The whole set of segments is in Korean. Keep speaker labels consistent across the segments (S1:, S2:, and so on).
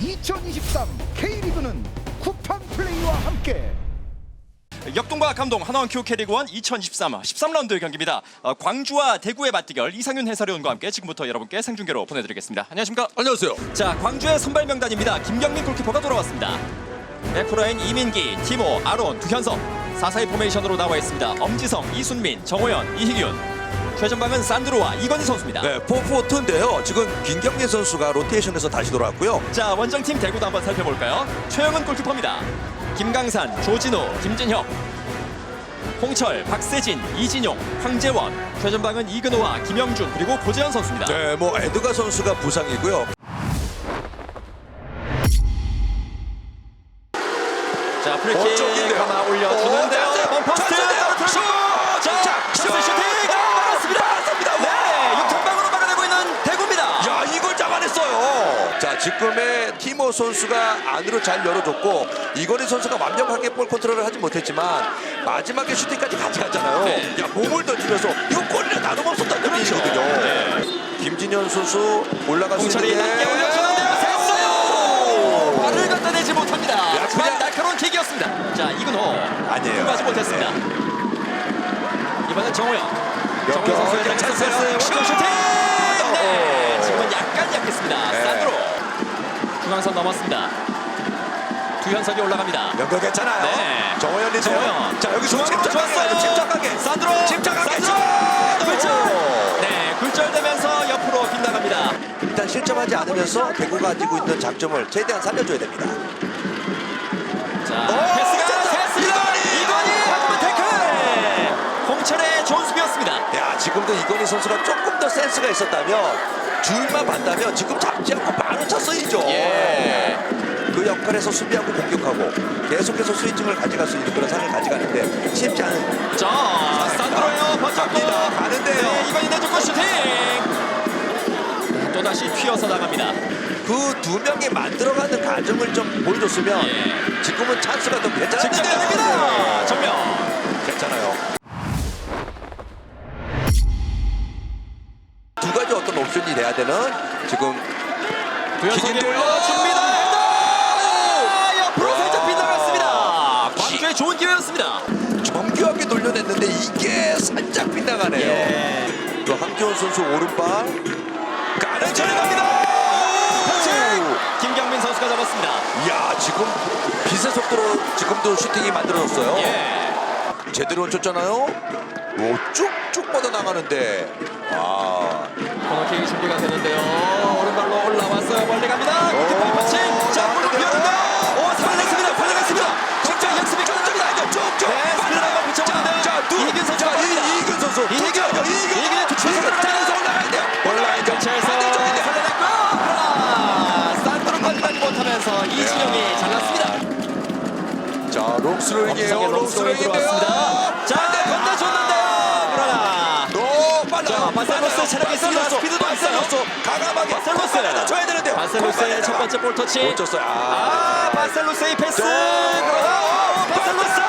S1: 2023 K리그는 쿠팡 플레이와 함께
S2: 역동과 감동 하나원 큐 캐리그1 2023 13라운드 경기입니다. 어, 광주와 대구의 맞대결 이상윤 해설위원과 함께 지금부터 여러분께 생중계로 보내드리겠습니다. 안녕하십니까?
S3: 안녕하세요.
S2: 자, 광주의 선발 명단입니다. 김경민 골키퍼가 돌아왔습니다. 백프라인 이민기, 티모, 아론, 두현석 4사의 포메이션으로 나와 있습니다. 엄지성, 이순민, 정호연, 이희균 최전방은 산드로와 이건희 선수입니다.
S3: 네, 포포트인데요. 지금 김경민 선수가 로테이션에서 다시 돌아왔고요.
S2: 자, 원정팀 대구도 한번 살펴볼까요? 최영은 골키퍼입니다. 김강산, 조진호, 김진혁, 홍철, 박세진, 이진용, 황재원, 최전방은 이근호와 김영준 그리고 고재현 선수입니다.
S3: 네, 뭐 에드가 선수가 부상이고요. 티모 선수가 안으로 잘 열어줬고 이건희 선수가 완벽하게 볼 컨트롤을 하지 못했지만 마지막에 슈팅까지 같이 갔잖아요.
S2: 네.
S3: 야, 몸을 던지면서 이거 골이나 나눠먹었다는 얘기거든요. 김진현 선수 올라갔을
S2: 홍철이 낮게 올려주는데요. 됐어요. 발을 갖다 대지 못합니다. 하지만
S3: 그냥-
S2: 날카로운 킥이었습니다. 자, 이근호
S3: 아니에요.
S2: 가지 못했습니다. 이번엔 정호영. 정호영 선수의
S3: 자,
S2: 찬스
S3: 찬스.
S2: 원점 슈팅. 네,
S3: 오.
S2: 지금은 약간 약했습니다.
S3: 네.
S2: 중앙선 넘었습니다. 두현석이 올라갑니다.
S3: 연결 괜찮아요.
S2: 네.
S3: 정호연인데요.
S2: 정호연.
S3: 자, 여기
S2: 중앙으로 좋았어요.
S3: 침착하게.
S2: 산드로.
S3: 침착하게.
S2: 산드로.
S3: 슛!
S2: 굴절. 네, 굴절되면서 옆으로 빗나갑니다.
S3: 일단 실점하지 않으면서 대구가 가지고 있는 장점을 최대한 살려줘야 됩니다.
S2: 자,
S3: 오,
S2: 패스가
S3: 자,
S2: 됐습니다.
S3: 이건희!
S2: 이건희 하지만 태클. 홍철의 좋은 수비였습니다.
S3: 야, 지금도 이건희 선수가 조금 더 센스가 있었다면 줄만 봤다면 지금 잡지 않고 바로 쳤어야죠.
S2: 예.
S3: 그 역할에서 수비하고 공격하고 계속해서 스위칭을 가져갈 수 있는 그런 상을 가져가는데 쉽지 않은
S2: 자, 산드로요 번쩍
S3: 갑니다. 가는데요.
S2: 네, 이건희 내줬고 슈팅. 또 다시 튀어서 나갑니다.
S3: 그 두 명이 만들어가는 과정을 좀 보여줬으면
S2: 예.
S3: 지금은 찬스가 더 괜찮은데요.
S2: 전면.
S3: 돼야 되는 지금
S2: 두현석이
S3: 돌려!
S2: 올려줍니다. 헤더! 옆으로
S3: 와.
S2: 살짝 빗나갔습니다. 광주의 좋은 기회였습니다.
S3: 정교하게 돌려냈는데 이게 살짝 빗나가네요.
S2: 예.
S3: 또 함지원 선수 오른발 가는 전에 갑니다.
S2: 김경민 선수가 잡았습니다.
S3: 야 지금 빛의 속도로 지금도 슈팅이 만들어졌어요.
S2: 예.
S3: 제대로 쳤잖아요. 오, 쭉쭉 뻗어 나가는데 아
S2: 코너킥 준비가 되는데요. 오른발로 올라왔어요. 멀리 갑니다. 골키퍼 펀칭. 자, 골로 비었는데. 오, 살아냈습니다. 살아냈습니다. 직접 연습이 깜짝이다.
S3: 쭉쭉
S2: 네, 스피드 한번 붙여보는데요.
S3: 자, 두,
S2: 이희균 선수
S3: 자,
S2: 갑니다.
S3: 이, 이균 선수
S2: 이희균.
S3: 이균
S2: 이희균의 두 쳤을
S3: 때서 올라가야 돼요. 돼요.
S2: 교체해서
S3: 반대쪽인데.
S2: 살려냈고 그러나 산드로까지 가지 못하면서 이진영이 잘랐습니다.
S3: 자 롱스로잉이에요.
S2: 롱스로잉 들어왔습니다. 자, 바셀로스 있습니다. 스피드도.
S3: 바셀로스 가감하게
S2: 바셀로스.
S3: 골 줘야 되는데요.
S2: 바셀로스의 첫 번째 볼 터치.
S3: 못 쳤어요.
S2: 아,
S3: 아,
S2: 바셀로스의 패스. 바셀로스.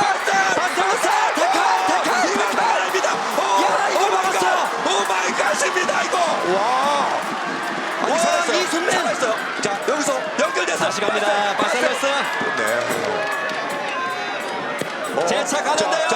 S3: 바셀
S2: 바셀로스 대카 대카.
S3: 이거 말합니다.
S2: 야, 이거 막았어요.
S3: 오 마이 갓입니다 이거. 와. 아니
S2: 와,
S3: 살았어요.
S2: 이순민.
S3: 살았어요. 자 여기서 연결돼서
S2: 다시 갑니다. 바셀로스.
S3: 네. 어,
S2: 재차 가는데요.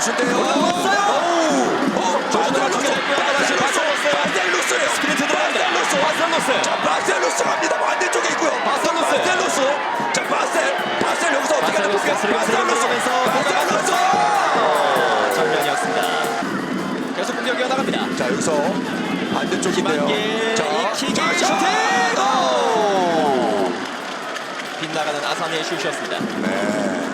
S3: 주대요. 반대쪽인데요. 자, 자,
S2: 슈팅! 빗나가는 아산의 슛이었습니다.
S3: 네.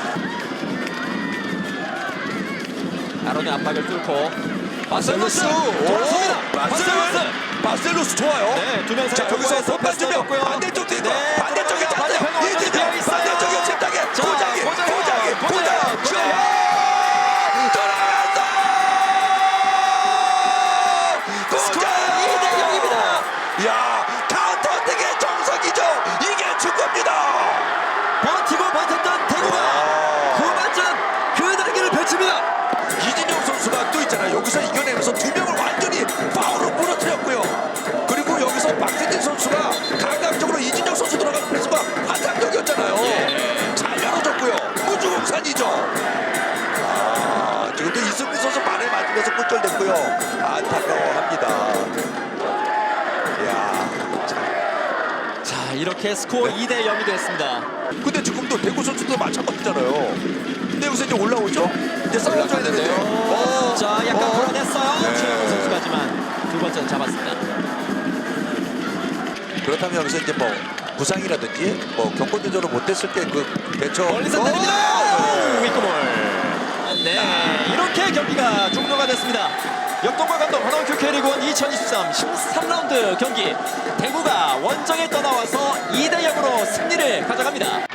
S2: 아론의 압박을 뚫고
S3: 바셀로스!
S2: 돌아섭니다.
S3: 바셀로스! 바셀로스! 좋아요.
S2: 네, 두명
S3: 자 여기서 선발 주명 반대쪽도 있고
S2: 네,
S3: 반대쪽에
S2: 반대 이렇게 스코어 2대 0이 됐습니다.
S3: 근데 지금도 대구 선수도 마찬가지잖아요. 근데 여기서 이제 올라오죠? 이제 싸워줘야 되는데. 어,
S2: 자 약간
S3: 어.
S2: 불안했어요.
S3: 네.
S2: 최영훈 선수가 하지만 두 번째는 잡았습니다.
S3: 그렇다면 여기서 이제 뭐 부상이라든지 뭐 경고대전을 못했을 때 그 대처
S2: 멀리서
S3: 어!
S2: 때립니다.
S3: 네.
S2: 윗구볼. 네, 이렇게 경기가 종료가 됐습니다. 역동과 감독 하나원큐 K리그1 2023 13라운드 경기 대구가 원정에 떠나와서 2대 0으로 승리를 가져갑니다.